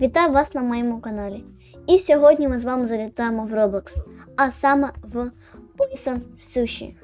Вітаю вас на моєму каналі. І сьогодні ми з вами залітаємо в Roblox, а саме в Poison Sushi.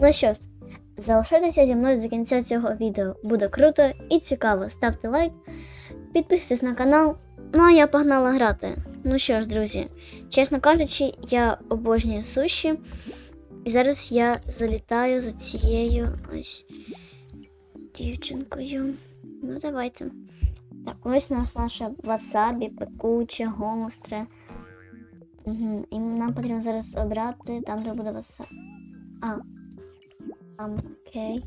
Ну що ж, залишайтеся зі мною до кінця цього відео. Буде круто і цікаво. Ставте лайк, підписуйтесь на канал. Ну а я погнала грати. Ну що ж, друзі, чесно кажучи, я обожнюю суші. І зараз я залітаю за цією ось дівчинкою. Ну, давайте. Так, ось у нас наше васабі, пекуче, гостре. Угу. І нам потрібно зараз обрати там, де буде васабі. А. Там, окей.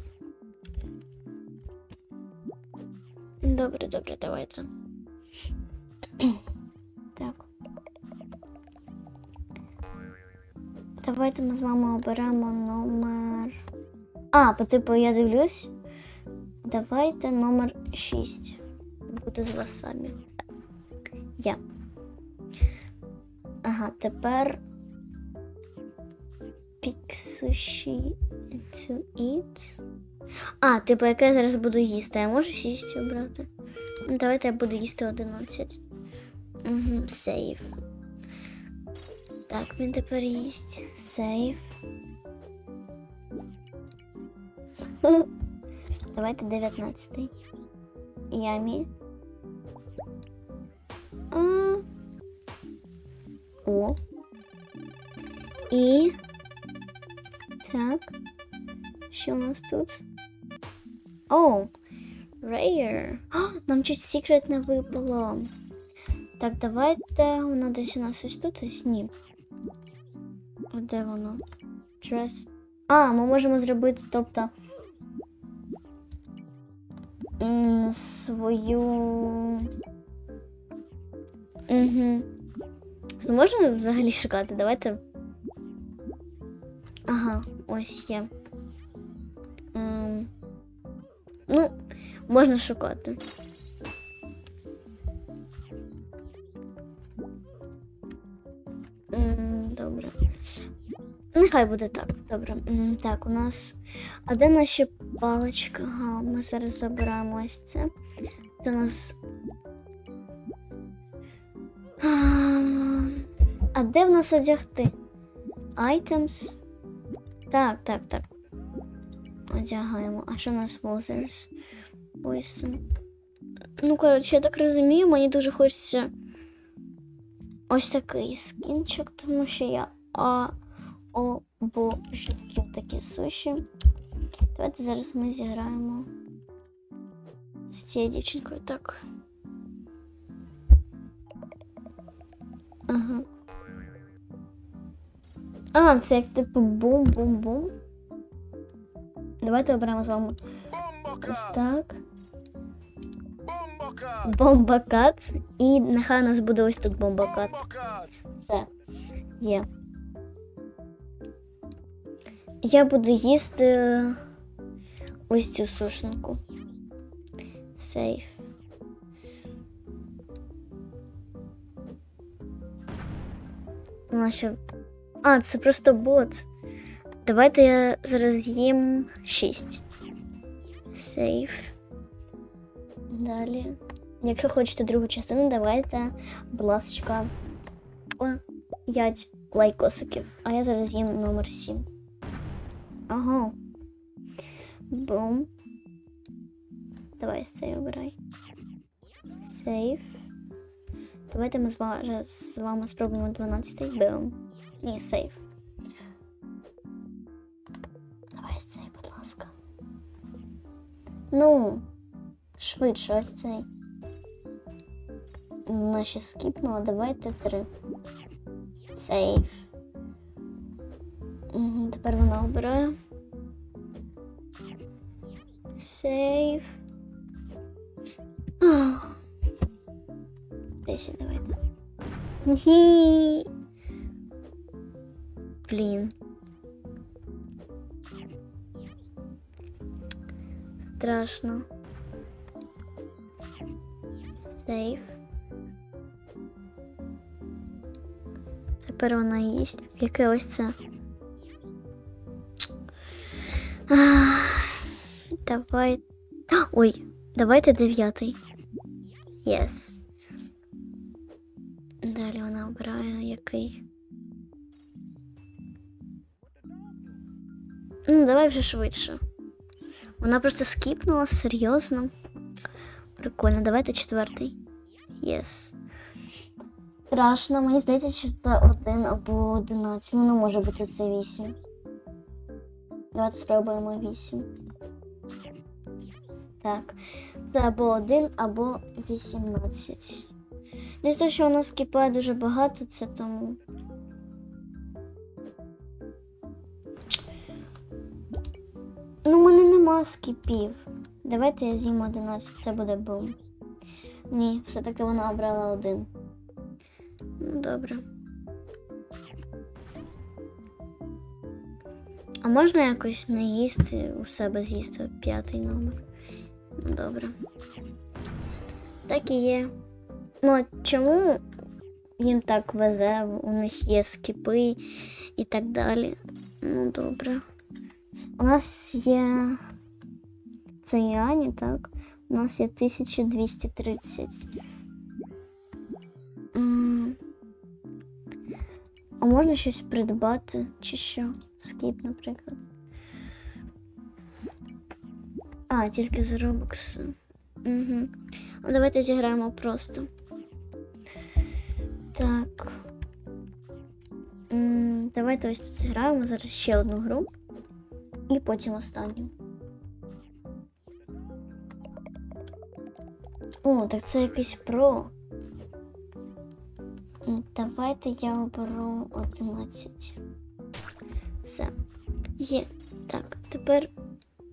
Добре, добре, давайте. так. Давайте ми з вами оберемо номер. А, по типу я дивлюсь. Давайте номер 6. Буде з васабі. Є. Ага, тепер sushi to eat. А, типу, яке я зараз буду їсти. Я можу сісти обрати? Ну, Давайте я буду їсти 11. Угу. Так, він тепер їсть сейф. Давайте 19. Ямі. Що у нас тут? О! Rare. А, нам щось секретне випало. Так, давайте. Воно десь у нас ось тут ось ні. А Де воно? Dress. А, ми можемо зробити, тобто. м, Свою. Угу. Ну, можна взагалі шукати? Давайте. Ага, ось є. Можна шукати. Добре. Нехай буде так. Добре. Так, у нас. А де наші палички? Ага, ми зараз забираємо ось це. Це у нас. А, де в нас одягти? Items? Так, так, так. Одягаємо. А що у нас Wozers? Poison. Ну, коротше, я так розумію, мені дуже хочеться ось такий скінчик, тому що я а, обожнюю такі суші. Давайте зараз ми зіграємо з цією дівчинкою. Так. Ага. А, це як типу бум-бум-бум. Давайте оберемо з вами ось так. Бомбокат! Бомбакат. І нехай у нас буде ось тут бомбакат. Бомбокат! Все. Є. Я буду їсти ось цю сушенку. Сейф. Вона ще... А, це просто бот. Давайте я зараз з'їм 6. Сейф. Далі. Якщо хочете другу частину, давайте, будь ласка, 5 лайкосиків. А я зараз їм номер 7. Ага. Бум. Давай цей обирай. Сейф. Давайте ми з вами спробуємо 12-й. Бум. Ні, сейф. Давай цей, будь ласка. Ну, швидше ось цей. Наші скіпнула, давайте три. Сейф. Мгм, Тепер вона обирає. Сейф. Ах. Десять давайте. Хі. Блін. Страшно. Сейф. Тепер вона їсть. Яке ось це? Давай. Ой, давайте дев'ятий. Єс. Далі вона обирає який. Ну, давай вже швидше. Вона просто скіпнула, серйозно. Прикольно, давайте четвертий. Єс. Страшно, мені здається, що це один або одинадцять. Ну, не може бути це вісім. Давайте спробуємо вісім. Так. Це або один, або вісімнадцять. Ну, те, що у нас кипає дуже багато, це тому. Ну, у мене нема скіпів. Давайте я з'їм 11, це буде бум. Ні, все-таки вона обрала один. Ну, добре. А можна якось не їсти у себе з'їсти п'ятий номер? Ну, добре. Так і є. Ну, чому їм так везе, у них є скіпи і так далі. Ну, добре. У нас є це Яні, так? У нас є 1230. А можна щось придбати чи що? Скіп, наприклад. А, тільки за Robux. Угу. Давайте зіграємо просто. Так. М, Давайте ось тут зіграємо зараз ще одну гру. І потім останню. О, так це якийсь про. Давайте я оберу 11. Все. Є. Так, тепер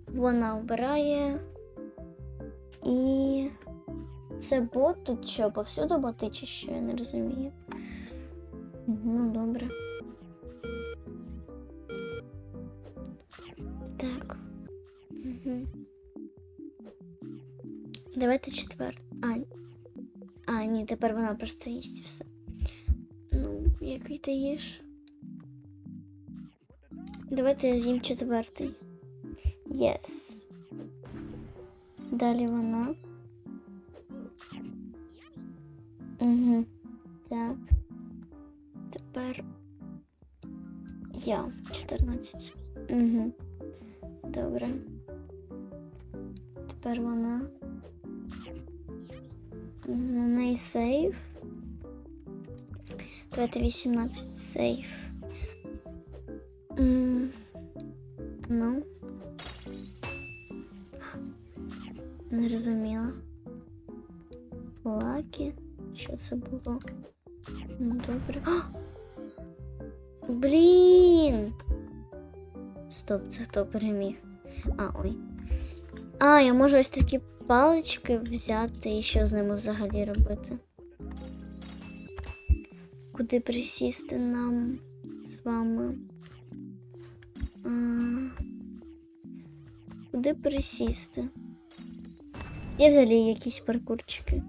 вона обирає. І це бот тут що, повсюду боти чи що, я не розумію. Ну, добре. Так. Угу. Давайте четвер. А, а, ні, тепер вона просто їсть все. Ну, який ти їш? Давайте я з'їм четвертий. Єс. Далі вона. Угу. Так. Тепер я 14. Угу. Добре. Тепер вона. Мгм, У неї сейф. Давайте 18 сейф. М, Ну. Не зрозуміла. Лакі. Що це було? Ну, добре. А! Блін! Стоп, це хто переміг? А, ой. А, я можу ось такі палички взяти і що з ними взагалі робити? Куди присісти нам з вами? А, куди присісти? Є взагалі якісь паркурчики?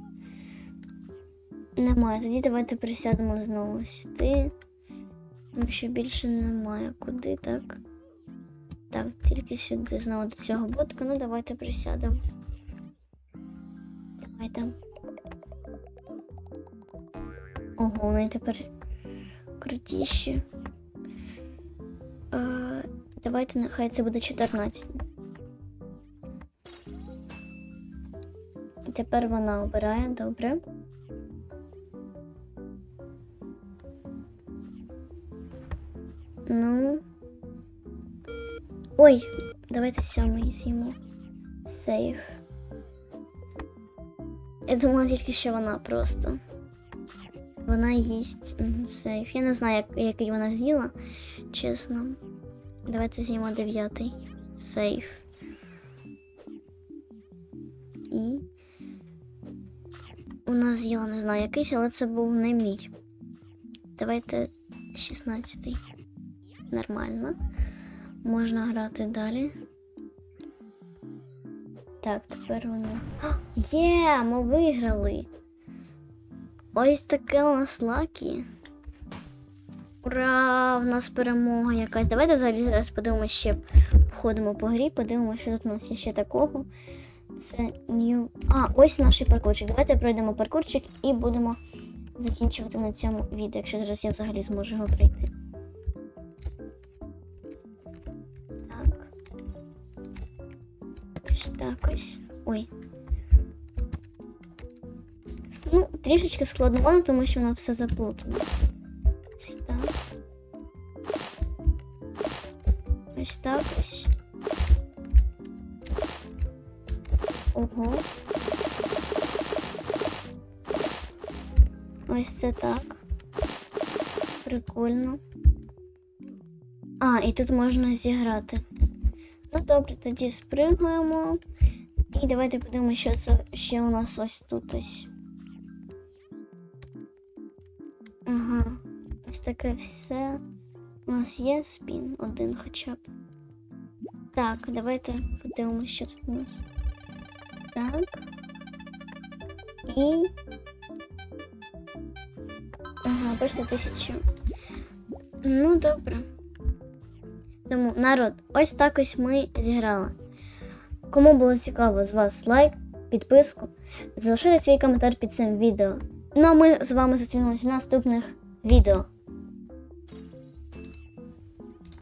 Немає. Тоді давайте присядемо знову сюди. Тому що більше немає куди, так? Так, тільки сюди знову до цього ботка. Ну, давайте присядемо. Давайте. Ого, вони тепер крутіші. Е, давайте нехай це буде 14. І тепер вона обирає, добре. Ну. Ой, давайте сьомий з'їмо. Сейф. Я думала тільки, що вона просто. Вона їсть сейф. Я не знаю, як, який вона з'їла, чесно. Давайте з'їмо дев'ятий. Сейф. І. Вона з'їла, не знаю, якийсь, але це був не мій. Давайте 16-й. Нормально. Можна грати далі. Так, тепер вони. Є, ми виграли. Ось таке у нас лакі. Ура! В нас перемога якась. Давайте взагалі зараз подивимося ще. Походимо по грі, подивимося, що тут у нас є ще такого. Це New. А, ось наш паркурчик. Давайте пройдемо паркурчик і будемо закінчувати на цьому відео, якщо зараз я взагалі зможу його пройти. Так. Ось так ось. Ой. Ну, трішечки складновано, тому що воно все заплутано. Ось так. Ось так ось. Ого. Ось це так. Прикольно. А, і тут можна зіграти. Ну добре, тоді спригуємо. І давайте подивимося, що це ще у нас ось тут ось. Таке все. У нас є спін один хоча б. Так, давайте подивимося, що тут у нас. Так. І. Ага, просто тисячу. Ну, добре. Тому, народ, ось так ось ми зіграли. Кому було цікаво з вас лайк, підписку, залишайте свій коментар під цим відео. Ну а ми з вами зустрінемось в наступних відео.